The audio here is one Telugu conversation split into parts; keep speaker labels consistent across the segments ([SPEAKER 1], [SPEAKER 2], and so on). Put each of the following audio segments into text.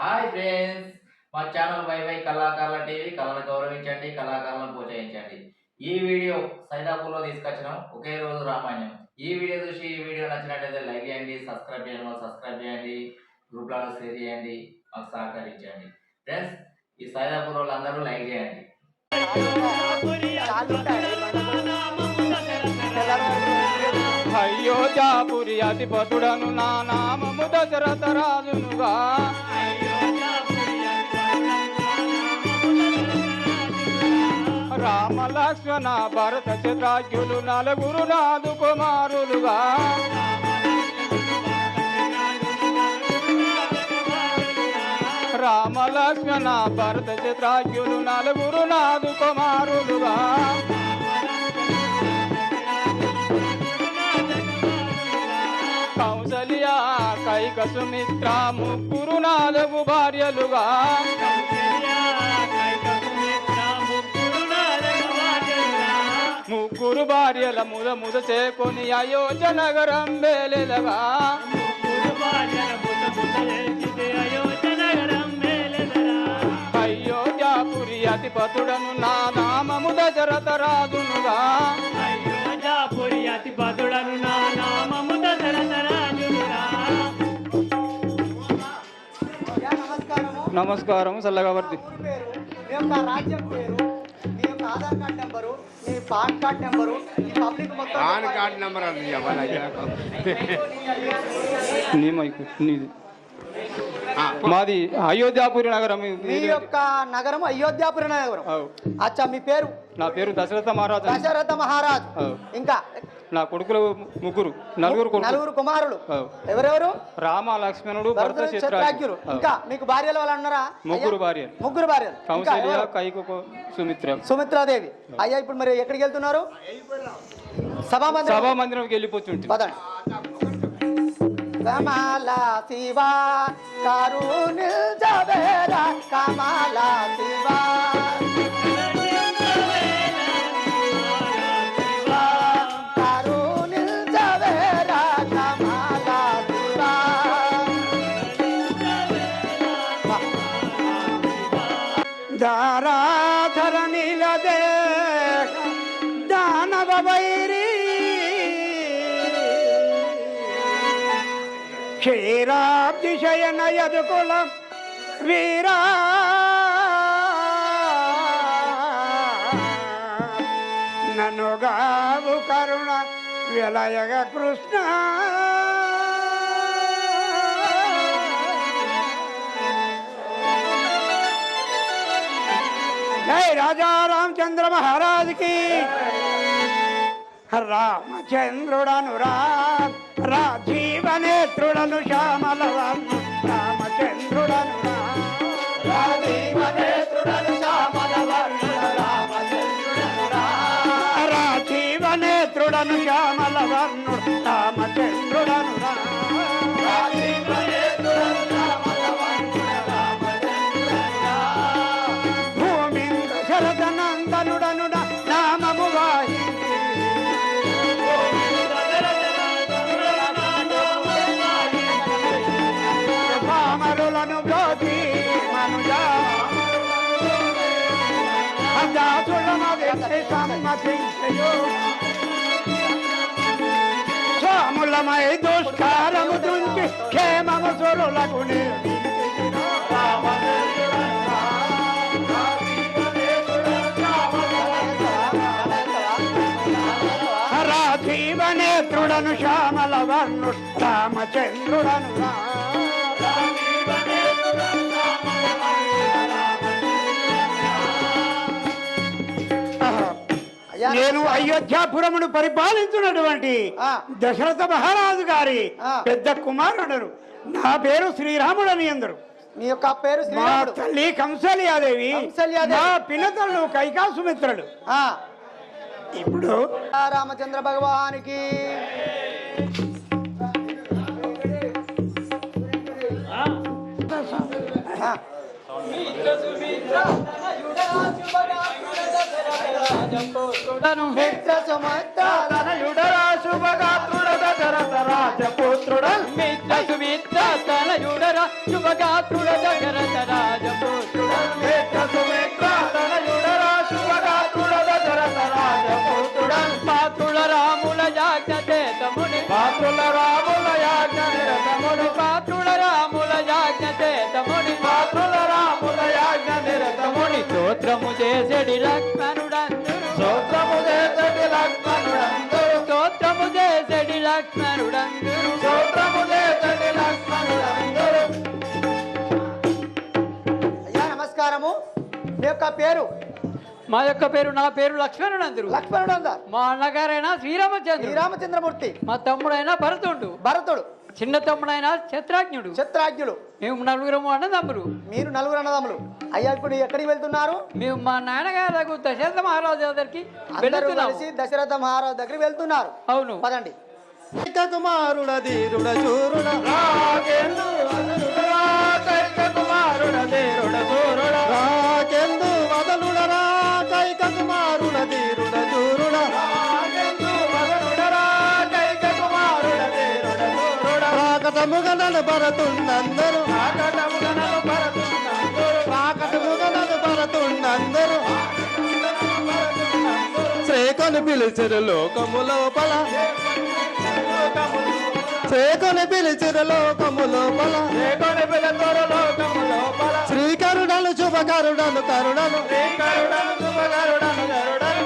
[SPEAKER 1] హాయ్ ఫ్రెండ్స్ మా ఛానల్ వై వై కళాకారుల టీవీ కళను గౌరవించండి కళాకారులను ప్రోత్సహించండి. ఈ వీడియో సైదాపూర్లో తీసుకొచ్చినాం ఒకే రోజు రామాయణం. ఈ వీడియో చూసి ఈ వీడియో నచ్చినట్లయితే లైక్ చేయండి సబ్స్క్రైబ్ చేయండి సబ్స్క్రైబ్ చేయండి గ్రూప్లలో షేర్ చేయండి మాకు సహకరించండి. ఫ్రెండ్స్ ఈ సైదాపూర్ వాళ్ళందరూ లైక్ చేయండి.
[SPEAKER 2] అయోధ్యాపురి అధిపతుడను నా నామము దశరథ రాజునుగా రామ లక్ష్మణ భరత చిత్రాజ్ఞులు నలుగురు నాదు కుమారులుగా. రామ లక్ష్మణ భరత చిత్రాజ్ఞులు నలుగురు నాదు కుమారులుగా. సుమిత్ర ముగ్గురు నాలుగు భార్యలుగా. ముగ్గురు భార్యల ముద ముద చేకొని అయోధ్య నగరం వేలెలగా అయోధ్యాపురి అతిపతుడను నా నామము దశరథ రాజునుగా
[SPEAKER 3] అయోధ్యాపురి అతిపతుడను నా నామము దశరథ
[SPEAKER 4] నెంబరు మీ పాన్ కార్డ్ నెంబరు
[SPEAKER 2] నీ మైకు నీది. మాది అయోధ్యాపురి నగరం.
[SPEAKER 4] మీ యొక్క నగరం అయోధ్యాపురి నగరం. అచ్చా మీ పేరు?
[SPEAKER 2] నా పేరు దశరథ మహారాజు
[SPEAKER 4] దశరథ మహారాజ్. ఇంకా
[SPEAKER 2] నా కొడుకులు ముగ్గురు నలుగురు కొడుకులు.
[SPEAKER 4] నలుగురు కుమారులు. ఎవరెవరు?
[SPEAKER 2] రామ లక్ష్మణుడు భరత.
[SPEAKER 4] ఇంకా మీకు భార్యలు వాళ్ళు అన్నారా
[SPEAKER 2] ముగ్గురు
[SPEAKER 4] అయ్యా?
[SPEAKER 2] భార్యలు.
[SPEAKER 4] ముగ్గురు భార్యలు. ఇంకా
[SPEAKER 2] కౌశల్య
[SPEAKER 4] ఎవరు?
[SPEAKER 2] కైకు సుమిత్ర.
[SPEAKER 4] సుమిత్రాదేవి. అయ్యా ఇప్పుడు మరి ఎక్కడికి వెళ్తున్నారు? సభామందిరం
[SPEAKER 2] సభా మందిరంకి వెళ్ళిపోతుంటే
[SPEAKER 4] పదండి. కమల శివ కరుణిల్ జవేరా కమల శివ.
[SPEAKER 2] ధరణిల దేహ దానవ వైరి క్షీరాబ్దిశయన యదుకుల వీరా నన్ను గావు కరుణ విలయగ కృష్ణ జై రాజా రామచంద్ర మహారాజ్కి. రామచంద్రుడను రాజీవనేత్రుడను శ్యామలవర్ణు రామచంద్రుడను రాజీవనేత్రుడను రా రాజీవనేత్రుడను శ్యామలవర్ణు రామచంద్రుడను సమ్మతించయు స్వాములమై దుష్కారము దుంచి క్షేమము సురులకు రాజీవనేత్రుడను శ్యామల వర్ణు రామచంద్రుడను రా. నేను అయోధ్యాపురమును పరిపాలించినటువంటి
[SPEAKER 4] ఆ.
[SPEAKER 2] దశరథ మహారాజు గారి
[SPEAKER 4] ఆ.
[SPEAKER 2] పెద్ద కుమారుడను. నా పేరు శ్రీరాముడు అని అందరు
[SPEAKER 4] మీ యొక్క పేరు
[SPEAKER 2] మా తల్లి కంసల్యాదేవి పినతల్లు కైకాసుమిత్రుడు
[SPEAKER 4] ఆ,
[SPEAKER 2] ఇప్పుడు
[SPEAKER 4] రామచంద్ర భగవానికి. ఆ. మిత్ర సుమంత
[SPEAKER 2] తనయుడరా శుభగాత్రుడ
[SPEAKER 5] దశరథ రాజపుత్రుడ మిత్ర సుమిత్ర తనయుడర శుభగాత్రుడ దశరథ రాజపుత్రుడ మిత్ర సుమిత్ర తనయుడర శుభగాత్రుడ దశరథ రాజపుత్రుడ పాత్రుల రాముల యాజ్ఞ చేతముని పాత్రుల రాముల యాజ్ఞ నిరతముని పాత్రుల రాముల యాజ్ఞ చేతముని పాత్రుల రాముల యాజ్ఞ నిరతముని స్తోత్రము చేసెడి లక్ష్మణుడందరు
[SPEAKER 4] యొక్క పేరు?
[SPEAKER 5] మా యొక్క పేరు నా పేరు
[SPEAKER 4] లక్ష్మణుడు అందారు
[SPEAKER 5] మా అన్నగారైన శ్రీరామచంద్రుడు.
[SPEAKER 4] శ్రీరామచంద్రమూర్తి.
[SPEAKER 5] మా తమ్ముడైన భరతుడు.
[SPEAKER 4] భరతుడు.
[SPEAKER 5] చిన్న తమ్ముడైన క్షత్రాజ్ఞుడు.
[SPEAKER 4] చిత్రాజ్ఞులు
[SPEAKER 5] మేము నలుగురము అన్నదమ్ములు.
[SPEAKER 4] మీరు నలుగురు అన్నదమ్ములు. అయ్యా ఇప్పుడు ఎక్కడికి వెళ్తున్నారు?
[SPEAKER 5] మేము మా నాన్నగారు దశరథ మహారాజు దగ్గరికి
[SPEAKER 4] కలిసి దశరథ మహారాజు దగ్గరికి వెళ్తున్నారు.
[SPEAKER 5] అవును.
[SPEAKER 4] పదండి.
[SPEAKER 6] కుమారుడ ధీరుడ చూరుడ. రాకటముగనలు భరతుండందరు రాకటముగనలు భరతుండందరు శ్రేకొని పిలిచిరు లోకము లోపల. శ్రేకొని పిలిచిరు లోకము లోపల. శ్రీకరుడను శుభకరుడను కరుడను.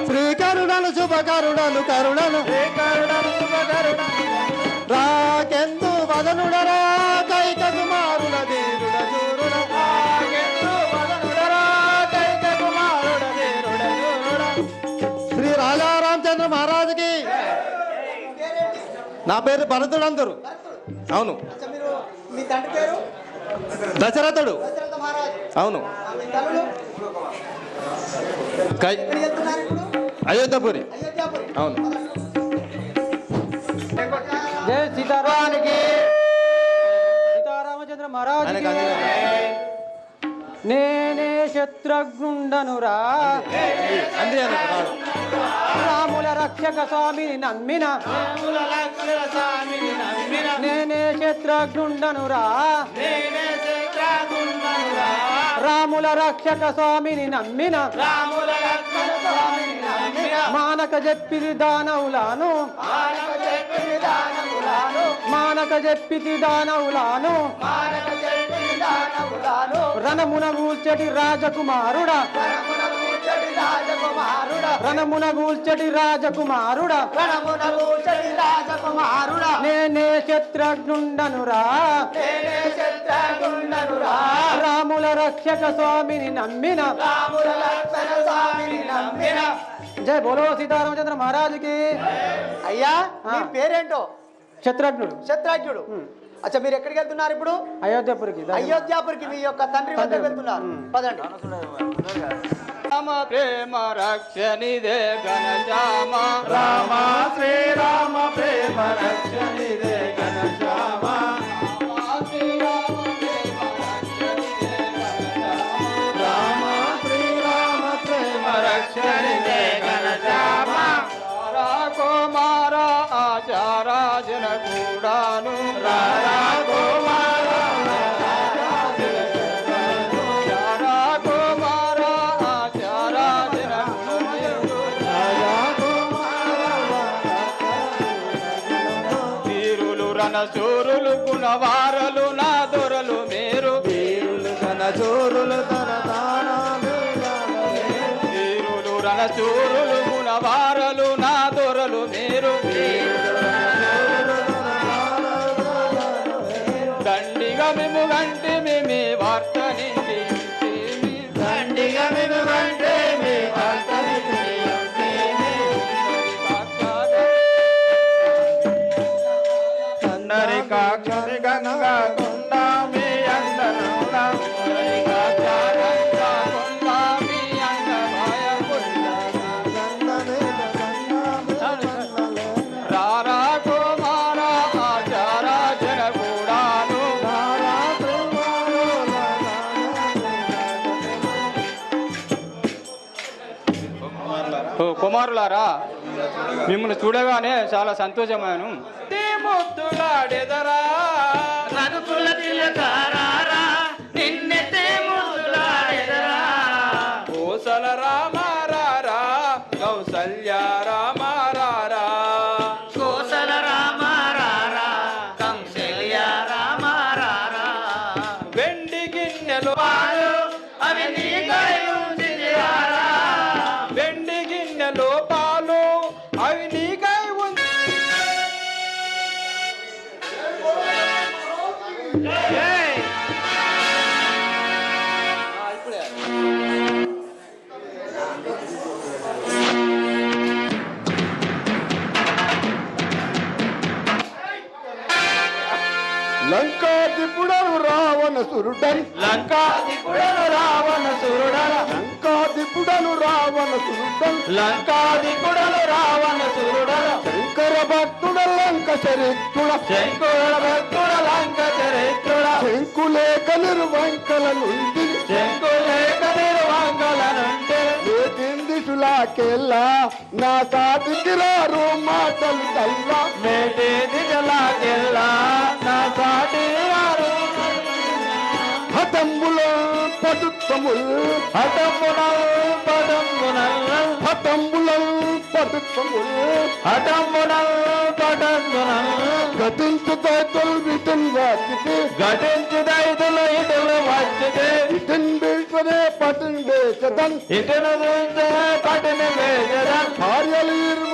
[SPEAKER 6] శ్రీకరుడను శుభకరుడను కరుడను. రాకెందు వదనుడరా కైక కుమారుడ ధీరుడ చూరుడ శ్రీ రాజా రామచంద్ర మహారాజుకి నా పేరు భరతుడందరు అవును.
[SPEAKER 4] అచ్చా, మీరు మీ తండ్రి పేరు?
[SPEAKER 6] దశరథుడు.
[SPEAKER 4] దశరథ మహారాజు.
[SPEAKER 6] అవును. అయోధ్యాపురి. అవును.
[SPEAKER 5] జయ సీతారానికి సీతారామచంద్ర నేనే శత్రుఘ్నుండనురా. రాముల రక్షక స్వామిని నమ్మిన. నేనే శత్రుఘ్నుండనురా. రాముల రక్షక స్వామిని నమ్మిన. మానక చెప్పిది దానవులాను. మానక చెప్పిది దానవులాను. రణమున గూల్చటి రాజకుమారుడా. రణమున గూల్చటి రాజకుమారుడా. నేనే శత్రుఘ్నుండనురా. రాముల రక్షక స్వామిని నమ్మిన. జై బోలో సీతారామచంద్ర మహారాజుకి.
[SPEAKER 4] అయ్యా మీ. పేరేంటో?
[SPEAKER 5] శత్రుఘ్నుడు.
[SPEAKER 4] శత్రాజ్ఞుడు అచ్చా మీరు ఎక్కడికి వెళ్తున్నారు ఇప్పుడు?
[SPEAKER 5] అయోధ్యపురికి
[SPEAKER 4] అయోధ్యాపురికి మీ యొక్క తండ్రి వద్ద వెళ్తున్నారు. పదండి.
[SPEAKER 5] రామ ప్రేమ రక్షణిదే ఘనశ్యామ
[SPEAKER 6] రామ శ్రీరామ ప్రేమ రక్షణిదే ఘనశ్యామ రామ శ్రీరామ ప్రేమ రక్షణిదే ఘనశ్యామ
[SPEAKER 5] ఆచారాజన కూడాను.
[SPEAKER 6] రారా అందరి గంగా కుండా మీ అందరుడా
[SPEAKER 5] కుమారులారా మిమ్మల్ని చూడగానే చాలా సంతోషమాను
[SPEAKER 7] ఎదరా
[SPEAKER 3] రఘుకుల
[SPEAKER 8] తిలకారా సురుడన్
[SPEAKER 7] లంకాదిపుడను రావణ సురుడన
[SPEAKER 8] లంకాదిపుడను రావణ సురుడన్
[SPEAKER 7] లంకాదిపుడను రావణ సురుడన
[SPEAKER 8] శంకర భక్తుడ లంక చరిత్రుడ.
[SPEAKER 7] శంకుల భక్తుడ లంక చరిత్రుడ.
[SPEAKER 8] శంకులేక నిర్వంకల నుండి
[SPEAKER 7] శంకులేక నిర్వాంగల నుండి
[SPEAKER 8] నా సాటికి రారు మాటలు తల్లా.
[SPEAKER 7] మేటి
[SPEAKER 8] அடம்புணல் படங்குணல் கதில் துதைத்துல்
[SPEAKER 7] விட்டில் வாக்கிட்டு கதில் துதைத்துல்
[SPEAKER 8] இடல் வாக்கிட்டு இட்டன் வீழ்வதே
[SPEAKER 7] பட்டன் வேசதன் இட்டன் வீழ்வதே
[SPEAKER 8] பட்டன் வேசதன் ஆரியலீர்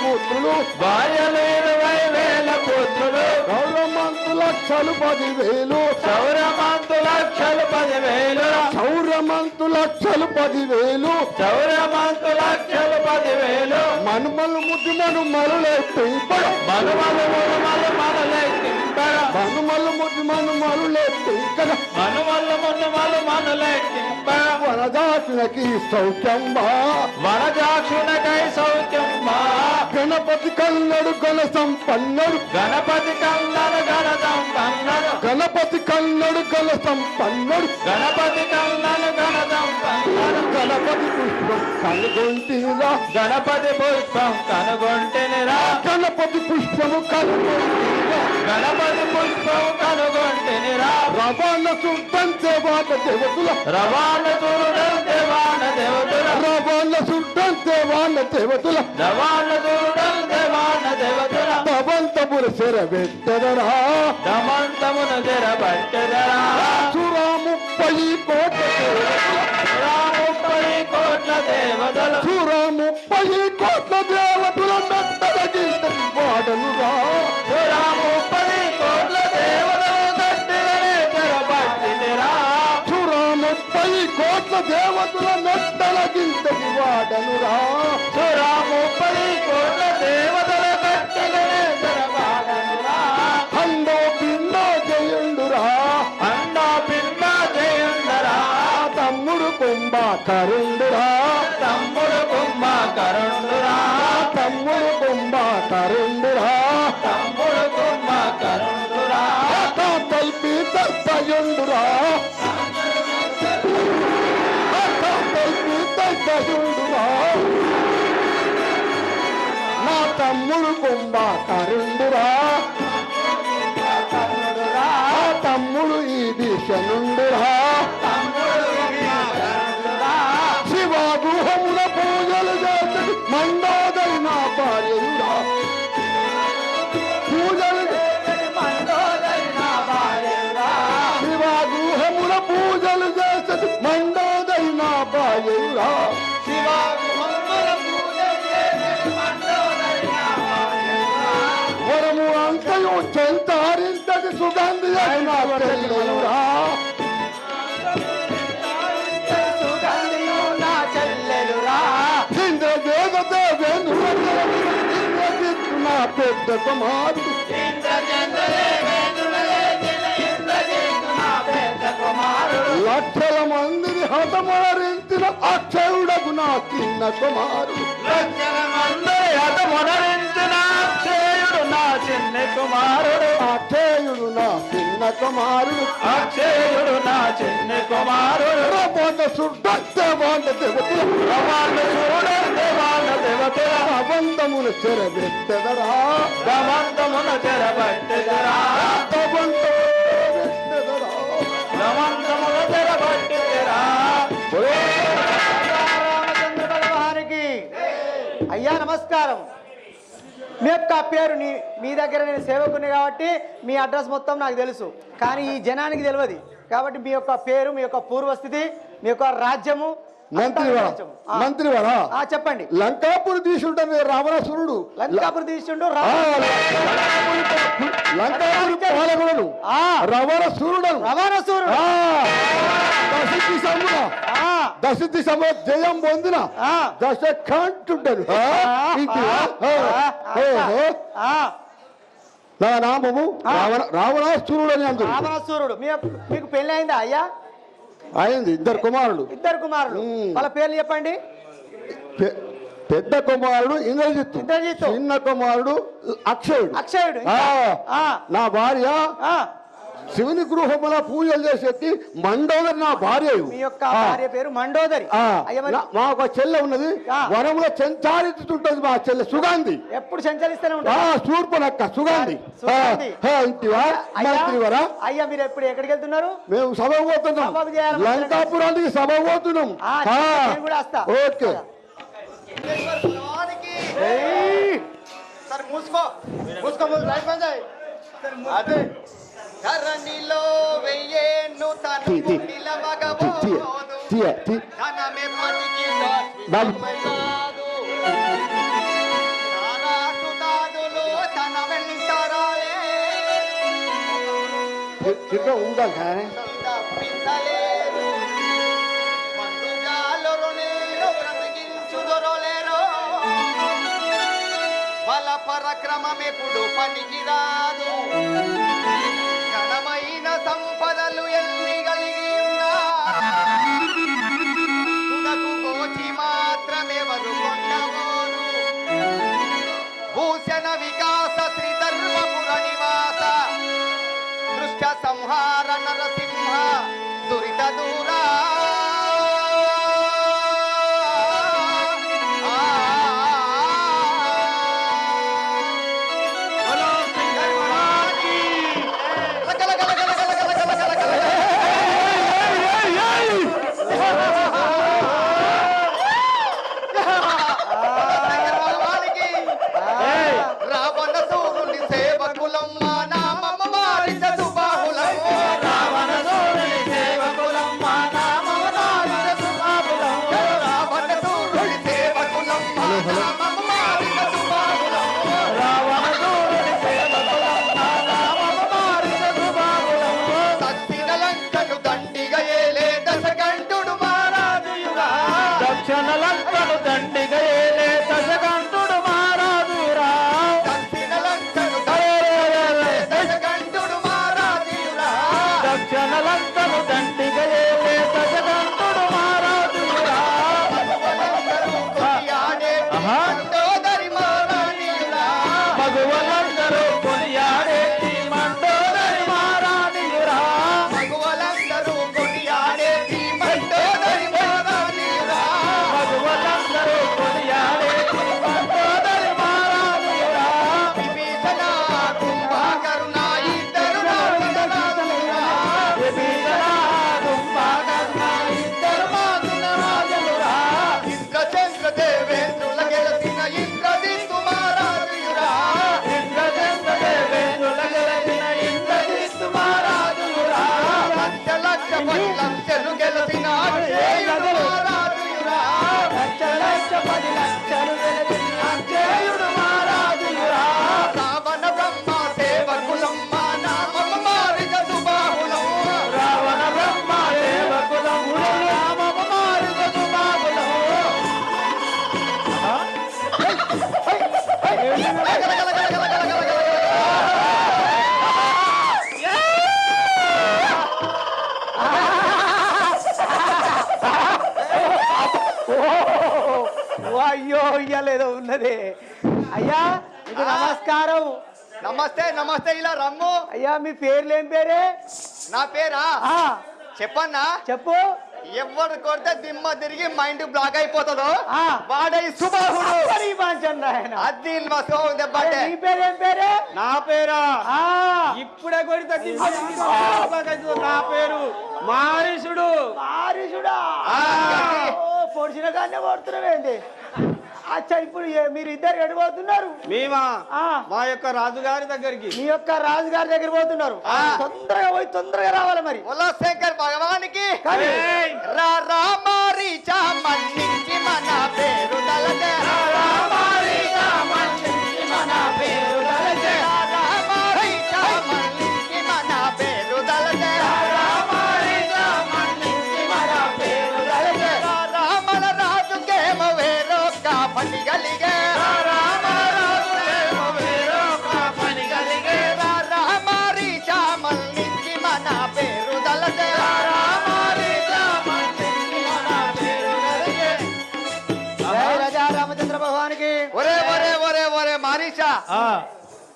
[SPEAKER 8] పుత్రులు
[SPEAKER 7] భార్యలు ఇరవై వేల పుత్రులు.
[SPEAKER 8] గౌరమంతు లక్షలు పదివేలు.
[SPEAKER 7] సౌరమంతు లక్షలు పదివేలు.
[SPEAKER 8] సౌరమంతు లక్షలు పదివేలు.
[SPEAKER 7] సౌరమంతు లక్షలు పదివేలు.
[SPEAKER 8] మనుమలు ముద్దు మనుమలు పెంపడ
[SPEAKER 7] మనుమలు మునుమలు మనలెక్కింపర
[SPEAKER 8] మనుమలు ముద్దు మనుమలు పెంకడ
[SPEAKER 7] మనుమలు మునుమలు మనలెక్కింపర
[SPEAKER 8] వరదాసులకి సౌఖ్యం బా
[SPEAKER 7] వనజాక్షునకై సౌఖ్యం మా
[SPEAKER 8] గణపతి కన్నడు గణ సంపన్నుడు.
[SPEAKER 7] గణపతి కందన గణ సంపన్నడు.
[SPEAKER 8] గణపతి కన్నడు గణ సంపన్నుడు.
[SPEAKER 7] గణపతి కందన గణ సంపన్నడు.
[SPEAKER 8] గణపతి పుష్పం కనుగొంటిరా.
[SPEAKER 7] గణపతి పుష్పం కనుగొంటినిరా.
[SPEAKER 8] గణపతి పుష్పము కనుగొంటిరా.
[SPEAKER 7] గణపతి పుష్పం కనుగొంటినిరా.
[SPEAKER 8] రవాణ సుట్టం దేవాత దేవతుల
[SPEAKER 7] రవాణ
[SPEAKER 8] రవాణ సుట్టం దేవాన దేవతుల.
[SPEAKER 7] రవాణ చూడల్ దేవాన దేవతుల
[SPEAKER 8] భవంతపుర శర వెట్టదరా
[SPEAKER 7] దమంతమును జరబట్టెదరా
[SPEAKER 8] సురా ముప్పై కోట్ల
[SPEAKER 7] ముప్పై కోట్ల దేవతలు.
[SPEAKER 8] సురా ముప్పై కోట్ల దేవతుల. కరుండురా
[SPEAKER 7] తమ్ముడు కుంభ కరుణురా
[SPEAKER 8] తమ్ముడు కుంభ కరుండురా.
[SPEAKER 7] తమ్ముడు కుంభ కరుణురా
[SPEAKER 8] తల్పి తల్పయుండురా తల్పి తల్పయుండురా నా తమ్ముడు కుంభ కరుండురా. ఆ తమ్ముడు ఈ దిశ పెద్ద కుమారుడు లక్షల మందిని హతమారించిన అక్షయుడకు నా చిన్న కుమారుడు.
[SPEAKER 7] మొనరించిన అక్షయుడు నా చిన్న కుమారుడు.
[SPEAKER 8] అక్షయుడు నా కుమారుడు.
[SPEAKER 7] అక్షయుడు నా చిన్న కుమారుడు.
[SPEAKER 8] రవాణ సుడ్డ దేవాండ దేవతలు.
[SPEAKER 7] రవాణు చూడ దేవాన దేవ
[SPEAKER 8] అబంధమున చెరబెట్టెదరా.
[SPEAKER 7] గమంతమున చెరబట్టెదరా. చెరబట్టెదరా.
[SPEAKER 4] అయ్యా నమస్కారం. మీ యొక్క పేరు నీ మీ దగ్గర నేను సేవకుని కాబట్టి మీ అడ్రస్ మొత్తం నాకు తెలుసు. కానీ ఈ జనానికి తెలియదు. కాబట్టి మీ యొక్క పేరు మీ యొక్క పూర్వస్థితి మీ యొక్క రాజ్యము
[SPEAKER 8] మంత్రివరా మంత్రివరా
[SPEAKER 4] ఆ, చెప్పండి.
[SPEAKER 8] లంకాపురి తీసుంటే రావణాసురుడు.
[SPEAKER 4] లంకాపురి తీసిండు
[SPEAKER 8] లంకాపురి. రవణాసురుడను.
[SPEAKER 4] రవాణసూరుడు.
[SPEAKER 8] ఆ, దశతి సమున
[SPEAKER 4] ఆ,
[SPEAKER 8] దశతి సమ జయం పొందిన.
[SPEAKER 4] ఆ.
[SPEAKER 8] దశ కంటుంటాను
[SPEAKER 4] ఆ,
[SPEAKER 8] నా నామము రావణ రావణాసురుడు అని అందరు
[SPEAKER 4] రావణాసురుడు. మీ మీకు పెళ్ళి అయిందా అయ్యా?
[SPEAKER 8] అయింది. ఇద్దరు కుమారుడు
[SPEAKER 4] ఇద్దరు కుమారులు. వాళ్ళ పేర్లు చెప్పండి.
[SPEAKER 8] పెద్ద కుమారుడు ఇంద్రజిత్తు.
[SPEAKER 4] ఇంద్రజిత్తు.
[SPEAKER 8] చిన్న కుమారుడు అక్షయుడు.
[SPEAKER 4] అక్షయుడు.
[SPEAKER 8] నా భార్య శివుని గృహముల పూజలు చేసేది మండోదరి నా భార్య
[SPEAKER 4] మీ యొక్క భార్య పేరు మండోదరి.
[SPEAKER 8] మా ఒక చెల్లె ఉన్నది. వనముల చెంచారిస్తుంటది మా చెల్లె సుగంధి.
[SPEAKER 4] ఎప్పుడు సంచరిస్తూనే
[SPEAKER 8] ఆ
[SPEAKER 4] ఉంటారు
[SPEAKER 8] శూర్పనక్క సుగంధి.
[SPEAKER 4] సుగంధి.
[SPEAKER 8] ఆ, ఆ, ఇంటివా?
[SPEAKER 4] అయ్యా మీరు ఎప్పుడు ఎక్కడికి వెళ్తున్నారు?
[SPEAKER 8] మేము సభ పోతున్నాం. లంకాపురానికి సభ పోతున్నాం. ఓకే.
[SPEAKER 3] మూసుకో. మూసుకో అదే. ధరణిలో వెయ్యేను తను. నిలవగబోదు. ధనమెప్పటికీ. దాచిపెట్టదు. తారాసుదాదులు తన వెంటరాలే
[SPEAKER 8] ఉండాలి కానీ
[SPEAKER 3] తప్పించలేరు. మందుగాలురు నీరు బ్రతికించుదొరలేరు. బల పరక్రమమెప్పుడు పనికిరాదు సంపదలు ఎన్ని లక్ష పది
[SPEAKER 4] అయ్యో ఇయ్యలేదో ఉన్నది. అయ్యా మీకు నమస్కారం.
[SPEAKER 3] నమస్తే నమస్తే ఇలా రమ్ము.
[SPEAKER 4] అయ్యా మీ పేర్లు ఏం పేరే?
[SPEAKER 3] నా పేరా?
[SPEAKER 4] ఆ,
[SPEAKER 3] చెప్పన్నా?
[SPEAKER 4] చెప్పు.
[SPEAKER 3] ఎవడు కొడితే దిమ్మ తిరిగి మైండ్ బ్లాక్ అయిపోతుందో
[SPEAKER 4] ఆ.
[SPEAKER 3] వాడే సుబాహుడు. అది
[SPEAKER 4] పేరు
[SPEAKER 9] నా పేరా?
[SPEAKER 4] ఆ,
[SPEAKER 9] ఇప్పుడే కొడితే దింప నా పేరు మారీషుడు.
[SPEAKER 4] ఓ, పొడిచిన కానీ కొడుతున్నావేంటి? అచ్చా ఇప్పుడు మీరు ఇద్దరు ఎడిపోతున్నారు?
[SPEAKER 9] మేమా?
[SPEAKER 4] ఆ.
[SPEAKER 9] మా యొక్క రాజుగారి దగ్గరికి.
[SPEAKER 4] మీ యొక్క రాజుగారి దగ్గర పోతున్నారు.
[SPEAKER 3] ఆ.
[SPEAKER 4] తొందరగా పోయి తొందరగా రావాలి మరి.
[SPEAKER 3] ఉల్లా శంకర్ భగవానికి రామారి చామన్నించి మన పేరు తలకే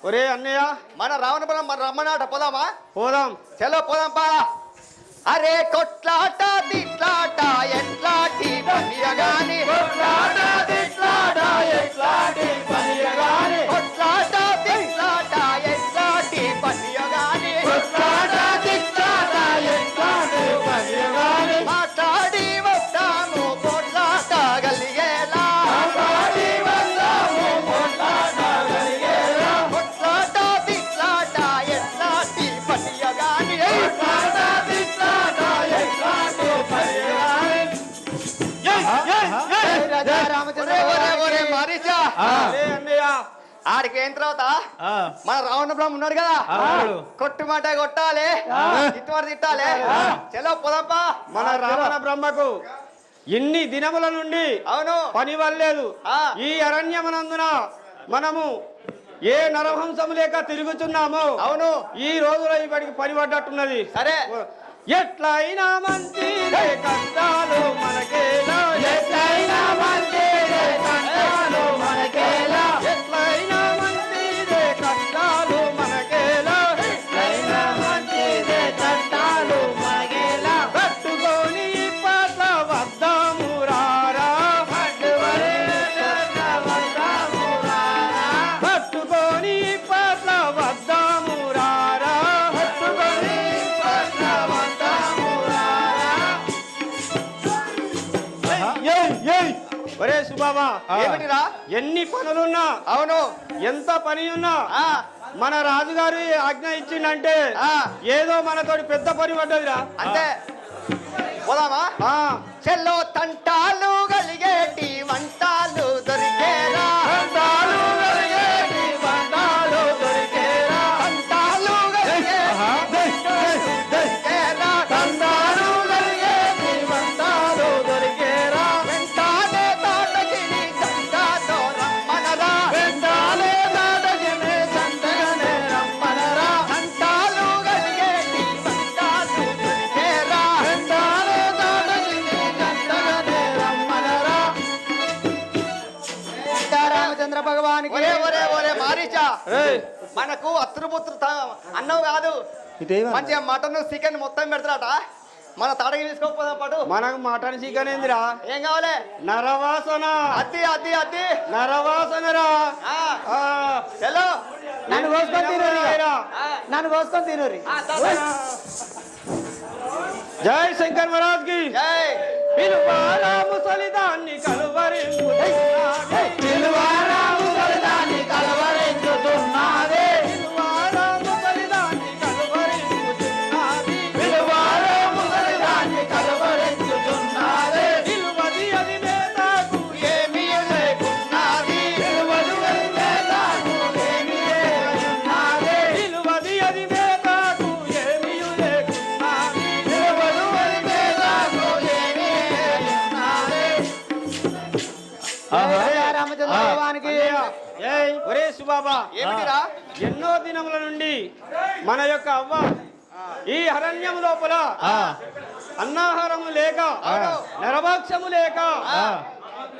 [SPEAKER 3] ఒరే
[SPEAKER 9] అన్నయ్య
[SPEAKER 3] మన రావణపురం మన రమ్మనాట పోదామా?
[SPEAKER 9] పోదాం.
[SPEAKER 3] చలో పోదాం పా. అరే కొట్లాట తిట్లాట ఎట్లాంటి పనియగాని? కొట్లాట తిట్లాట ఎట్లాంటి పనియగాని? ఆడికి అయిన తర్వాత? మన రావణ బ్రహ్మ ఉన్నాడు కదా. కొట్టు మాట కొట్టాలి. తిట్టుమాట తిట్టాలి. చలో పోదాంపా.
[SPEAKER 9] మన రావణ బ్రహ్మకు ఎన్ని దినముల నుండి
[SPEAKER 3] అవును.
[SPEAKER 9] పని వల్లేదు.
[SPEAKER 3] ఆ.
[SPEAKER 9] ఈ అరణ్యమనందున మనము ఏ నరహంసము లేక తిరుగుతున్నామో
[SPEAKER 3] అవును.
[SPEAKER 9] ఈ రోజులో ఇప్పటికి పని పడ్డట్టున్నది.
[SPEAKER 3] సరే.
[SPEAKER 9] ఎట్లయినా మంచిదే కష్టాలు ఎట్లయినా మంచిదే
[SPEAKER 3] ఏమిటిరా?
[SPEAKER 9] ఎన్ని పనులున్నా
[SPEAKER 3] అవును.
[SPEAKER 9] ఎంత పని ఉన్నా
[SPEAKER 3] ఆ.
[SPEAKER 9] మన రాజుగారు ఆజ్ఞ ఇచ్చిండంటే. ఏదో మనతోటి పెద్ద పని పడ్డదిరా.
[SPEAKER 3] అంతే. పోదామా?
[SPEAKER 9] ఆ.
[SPEAKER 3] చెల్లో తంటాలు కలిగేటి వంటాలు మనకు అత్రుపుత్రు అన్నం కాదు. మంచిగా మటన్ చికెన్ మొత్తం పెడతారట. మన తడగి తీసుకోకపోదాం పాటు.
[SPEAKER 9] మనకు మటన్ చికెన్ ఏందిరా?
[SPEAKER 3] ఏం కావాలి?
[SPEAKER 9] నరవాసన.
[SPEAKER 3] అద్ది అద్ది అద్ది.
[SPEAKER 9] నరవాసనరా
[SPEAKER 3] చలో
[SPEAKER 4] నన్ను కోసుకొని తినరు. నన్ను కోసుకొని తినరు
[SPEAKER 9] జై శంకర్ మహారాజ్కి
[SPEAKER 3] జై
[SPEAKER 9] పిలువారా ముసలిదాన్ని కలువరింపుతున్నది. సుబాబా
[SPEAKER 3] ఏమిటిరా?
[SPEAKER 9] ఎన్నో దినముల నుండి మన యొక్క అవ్వ ఈ అరణ్యం లోపల అన్నాహారము లేక నరభాక్షము లేక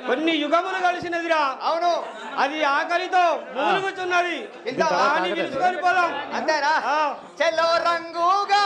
[SPEAKER 9] కొన్ని యుగములు కలిసినదిరా
[SPEAKER 3] అవును.
[SPEAKER 9] అది ఆకలితో మూలుగుతున్నది? దాన్ని పిలుచుకొని పోదాం.
[SPEAKER 3] అంతేనా?
[SPEAKER 9] ఆ.
[SPEAKER 3] చెల్లో రంగుగా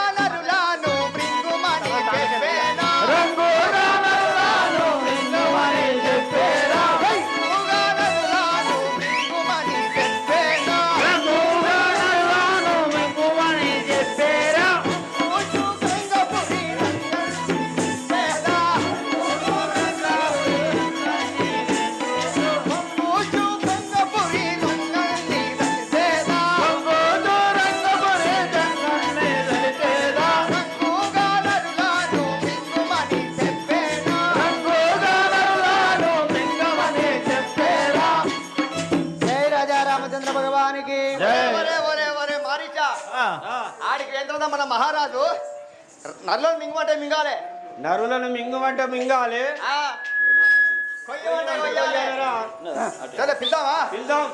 [SPEAKER 3] సరే పిలుదామా
[SPEAKER 7] పిలుదాం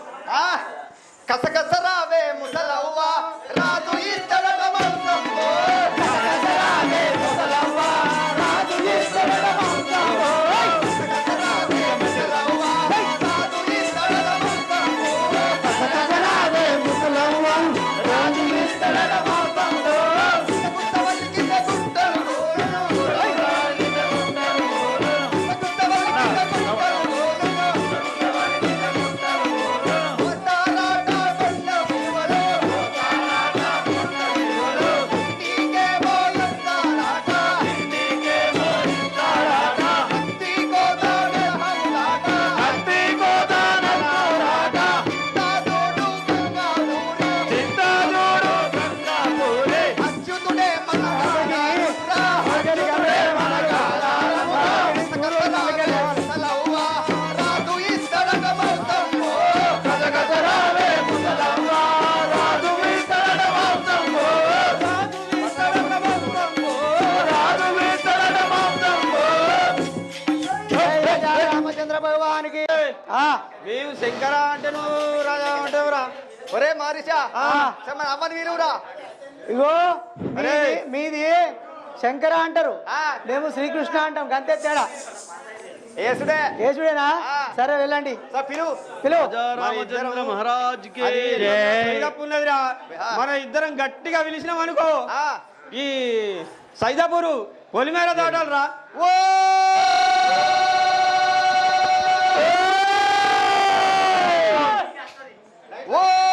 [SPEAKER 7] శంకరా అంటే నువ్వు రాజా అంటేవురా
[SPEAKER 3] ఒరే మారిషా అమ్మని వీరురా
[SPEAKER 4] ఇగో మీది శంకర అంటారు. మేము శ్రీకృష్ణ అంటాం గంతే తేడా.
[SPEAKER 3] ఏసుడేనా
[SPEAKER 4] సరే వెళ్ళండి.
[SPEAKER 7] మహారాజ్ మన ఇద్దరం గట్టిగా పిలిచినాం అనుకో. ఈ సైదాపూరు పొలిమేర దాటాలరా.
[SPEAKER 3] ఓ! ಓ